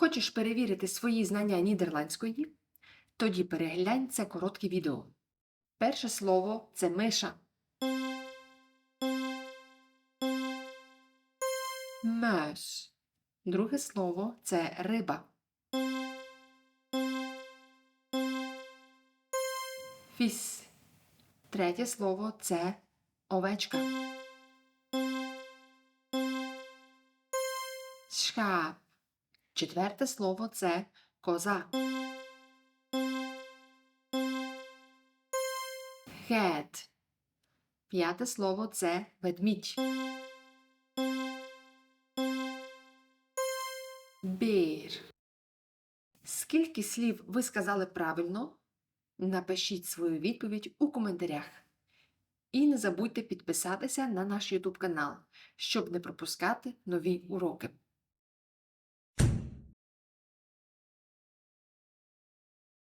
Хочеш перевірити свої знання нідерландської? Тоді переглянь це коротке відео. Перше слово це миша. Меш. Друге слово це риба. Фіс. Третє слово це овечка. Шкап. Четверте слово це коза. Гет. П'яте слово це ведмідь. Бір. Скільки слів ви сказали правильно? Напишіть свою відповідь у коментарях. І не забудьте підписатися на наш YouTube канал, щоб не пропускати нові уроки.